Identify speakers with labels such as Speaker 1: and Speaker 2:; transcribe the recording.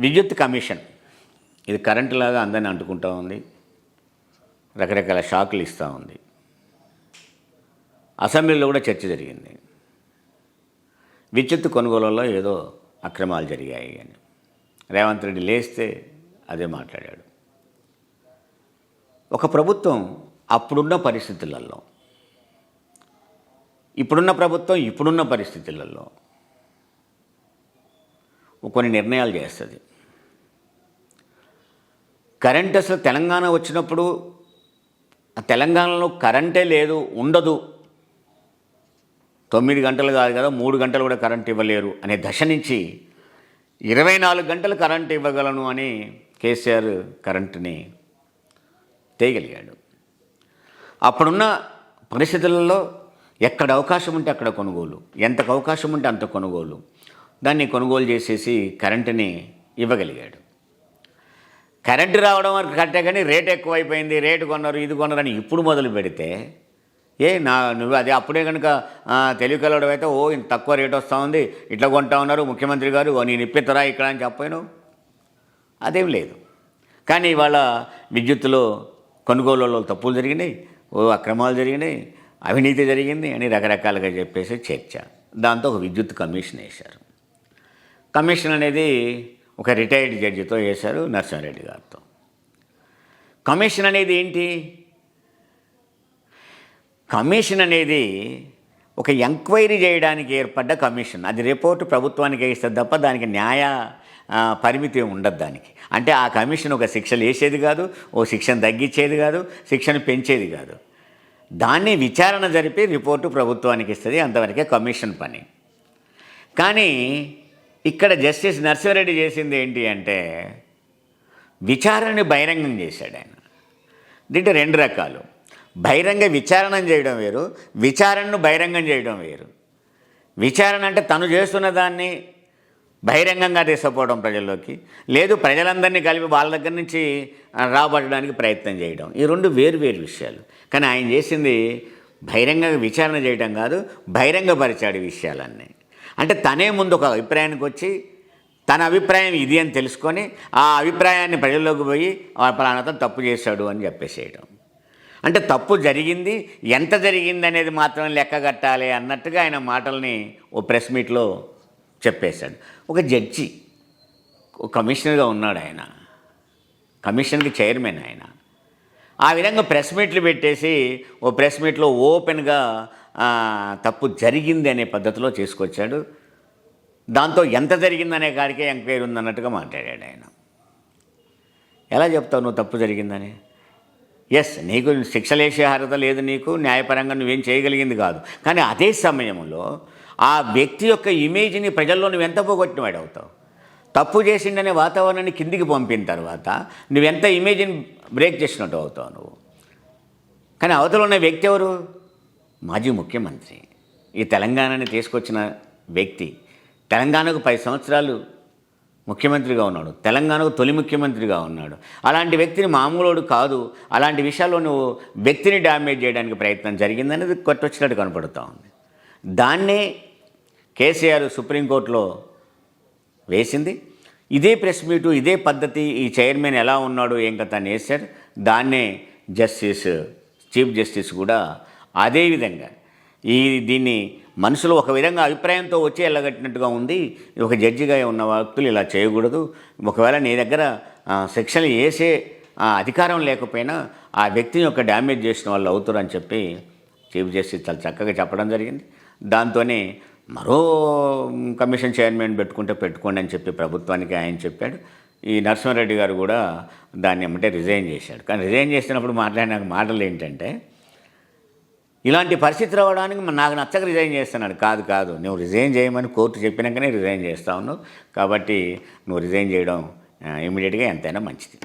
Speaker 1: విద్యుత్ కమిషన్. ఇది కరెంటు లాగా అందరిని అంటుకుంటూ ఉంది. రకరకాల షాకులు ఇస్తూ ఉంది. అసెంబ్లీలో కూడా చర్చ జరిగింది. విద్యుత్ కొనుగోలులో ఏదో అక్రమాలు జరిగాయి అని. రేవంత్ రెడ్డి లేస్తే అదే మాట్లాడాడు. ఒక ప్రభుత్వం అప్పుడున్న పరిస్థితులలో ఇప్పుడున్న ప్రభుత్వం ఇప్పుడున్న పరిస్థితులలో కొన్ని నిర్ణయాలు చేస్తుంది. కరెంట్ అసలు తెలంగాణ వచ్చినప్పుడు ఆ తెలంగాణలో కరెంటే లేదు ఉండదు. తొమ్మిది గంటలు కాదు కదా మూడు గంటలు కూడా కరెంట్ ఇవ్వలేరు అనే దశ నుంచి ఇరవై నాలుగు గంటలు కరెంట్ ఇవ్వగలను అని కేసీఆర్ కరెంటుని తేయగలిగాడు. అప్పుడున్న పరిస్థితులలో ఎక్కడ అవకాశం ఉంటే అక్కడ కొనుగోలు ఎంతకు అవకాశం ఉంటే అంత కొనుగోలు. దాన్ని కొనుగోలు చేసేసి కరెంటుని ఇవ్వగలిగాడు. కరెంటు రావడం వరకు కట్టే కానీ రేట్ ఎక్కువైపోయింది రేటు కొన్నారు ఇది కొన్నారు అని ఇప్పుడు మొదలు పెడితే ఏ నా నువ్వు అది అప్పుడే కనుక తెలివికలవడం అయితే ఓ ఇంత తక్కువ రేట్ వస్తూ ఉంది ఇట్లా కొంటా ఉన్నారు ముఖ్యమంత్రి గారు ఓ నేను ఇప్పిస్తారా ఇక్కడ అని చెప్పాను. అదేం లేదు. కానీ ఇవాళ విద్యుత్తులో కొనుగోలులో తప్పులు జరిగినాయి ఓ అక్రమాలు జరిగినాయి అవినీతి జరిగింది అని రకరకాలుగా చెప్పేసి చర్చ. దాంతో ఒక విద్యుత్ కమిషన్ వేశారు. కమిషన్ అనేది ఒక రిటైర్డ్ జడ్జితో వేశారు నరసింహారెడ్డి గారితో. కమిషన్ అనేది ఏంటి? కమిషన్ అనేది ఒక ఎంక్వైరీ చేయడానికి ఏర్పడ్డ కమిషన్. అది రిపోర్టు ప్రభుత్వానికి ఇస్తుంది తప్ప దానికి న్యాయ పరిమితి ఉండదు దానికి. అంటే ఆ కమిషన్ ఒక శిక్షలు వేసేది కాదు ఓ శిక్షను తగ్గించేది కాదు శిక్షను పెంచేది కాదు. దాన్ని విచారణ జరిపి రిపోర్టు ప్రభుత్వానికి ఇస్తుంది అంతవరకే కమిషన్ పని. కానీ ఇక్కడ జస్టిస్ నర్సింహారెడ్డి చేసింది ఏంటి అంటే విచారణని బహిరంగం చేశాడు ఆయన. దీంట్లో రెండు రకాలు. బహిరంగ విచారణ చేయడం వేరు విచారణను బహిరంగం చేయడం వేరు. విచారణ అంటే తను చేస్తున్న దాన్ని బహిరంగంగా తీసుకుపోవడం ప్రజల్లోకి లేదు ప్రజలందరినీ కలిపి వాళ్ళ దగ్గర నుంచి రాబట్టడానికి ప్రయత్నం చేయడం. ఈ రెండు వేరు వేరు విషయాలు. కానీ ఆయన చేసింది బహిరంగంగా విచారణ చేయడం కాదు బహిరంగపరిచాడు ఈ విషయాలన్నీ. అంటే తనే ముందు ఒక అభిప్రాయానికి వచ్చి తన అభిప్రాయం ఇది అని తెలుసుకొని ఆ అభిప్రాయాన్ని ప్రజల్లోకి పోయి ఆ తప్పు చేశాడు అని చెప్పేసేయడం అంటే తప్పు జరిగింది ఎంత జరిగింది అనేది మాత్రం లెక్క కట్టాలి అన్నట్టుగా ఆయన మాటల్ని ఓ ప్రెస్ మీట్లో చెప్పేశాడు. ఒక జడ్జి కమిషనర్గా ఉన్నాడు ఆయన. కమిషన్కి చైర్మన్ ఆయన. ఆ విధంగా ప్రెస్ మీట్లు పెట్టేసి ఓ ప్రెస్ మీట్లో ఓపెన్గా తప్పు జరిగింది అనే పద్ధతిలో చేసుకొచ్చాడు. దాంతో ఎంత జరిగిందనే కాడికే ఎంక్వైరీ ఉందన్నట్టుగా మాట్లాడాడు ఆయన. ఎలా చెప్తావు నువ్వు తప్పు జరిగిందని? ఎస్ నీకు శిక్షలేసే అర్హత లేదు నీకు న్యాయపరంగా నువ్వేం చేయగలిగింది కాదు. కానీ అదే సమయంలో ఆ వ్యక్తి యొక్క ఇమేజ్ని ప్రజల్లో నువ్వు ఎంత పోగొట్టిన వాడు అవుతావు తప్పు చేసిండనే వాతావరణాన్ని కిందికి పంపిన తర్వాత నువ్వెంత ఇమేజ్ని బ్రేక్ చేసినట్టు అవుతావు నువ్వు? కానీ అవతల ఉన్న వ్యక్తి ఎవరు? మాజీ ముఖ్యమంత్రి. ఈ తెలంగాణని తీసుకొచ్చిన వ్యక్తి తెలంగాణకు పది సంవత్సరాలు ముఖ్యమంత్రిగా ఉన్నాడు. తెలంగాణకు తొలి ముఖ్యమంత్రిగా ఉన్నాడు. అలాంటి వ్యక్తిని మామూలుడు కాదు. అలాంటి విషయాల్లో నువ్వు వ్యక్తిని డ్యామేజ్ చేయడానికి ప్రయత్నం జరిగిందనేది కొట్టొచ్చినట్టు కనపడుతూ ఉంది. దాన్నే కేసీఆర్ సుప్రీంకోర్టులో వేసింది. ఇదే ప్రెస్ మీటు ఇదే పద్ధతి ఈ చైర్మన్ ఎలా ఉన్నాడు ఏం కథ అని వేశారు. దాన్నే జస్టిస్ చీఫ్ జస్టిస్ కూడా అదేవిధంగా ఈ దీన్ని మనుషులు ఒక విధంగా అభిప్రాయంతో వచ్చి వెళ్ళగట్టినట్టుగా ఉంది. ఒక జడ్జిగా ఉన్న వ్యక్తులు ఇలా చేయకూడదు. ఒకవేళ నీ దగ్గర శిక్షలు వేసే అధికారం లేకపోయినా ఆ వ్యక్తిని యొక్క డ్యామేజ్ చేసిన వాళ్ళు అవుతారని చెప్పి చీఫ్ జస్టిస్ చాలా చక్కగా చెప్పడం జరిగింది. దాంతోనే మరో కమిషన్ చైర్మన్ పెట్టుకుంటే పెట్టుకోండి అని చెప్పి ప్రభుత్వానికి ఆయన చెప్పాడు. ఈ నరసింహారెడ్డి గారు కూడా దాన్ని ఏమంటే రిజైన్ చేశాడు. కానీ రిజైన్ చేసినప్పుడు మాట్లాడిన మాటలు ఏంటంటే ఇలాంటి పరిస్థితి రావడానికి నాకు నచ్చక రిజైన్ చేస్తున్నాడు. కాదు కాదు. నువ్వు రిజైన్ చేయమని కోర్టు చెప్పినాకనే రిజైన్ చేస్తా ఉన్నావు. కాబట్టి నువ్వు రిజైన్ చేయడం ఇమీడియట్గా ఎంతైనా మంచిది.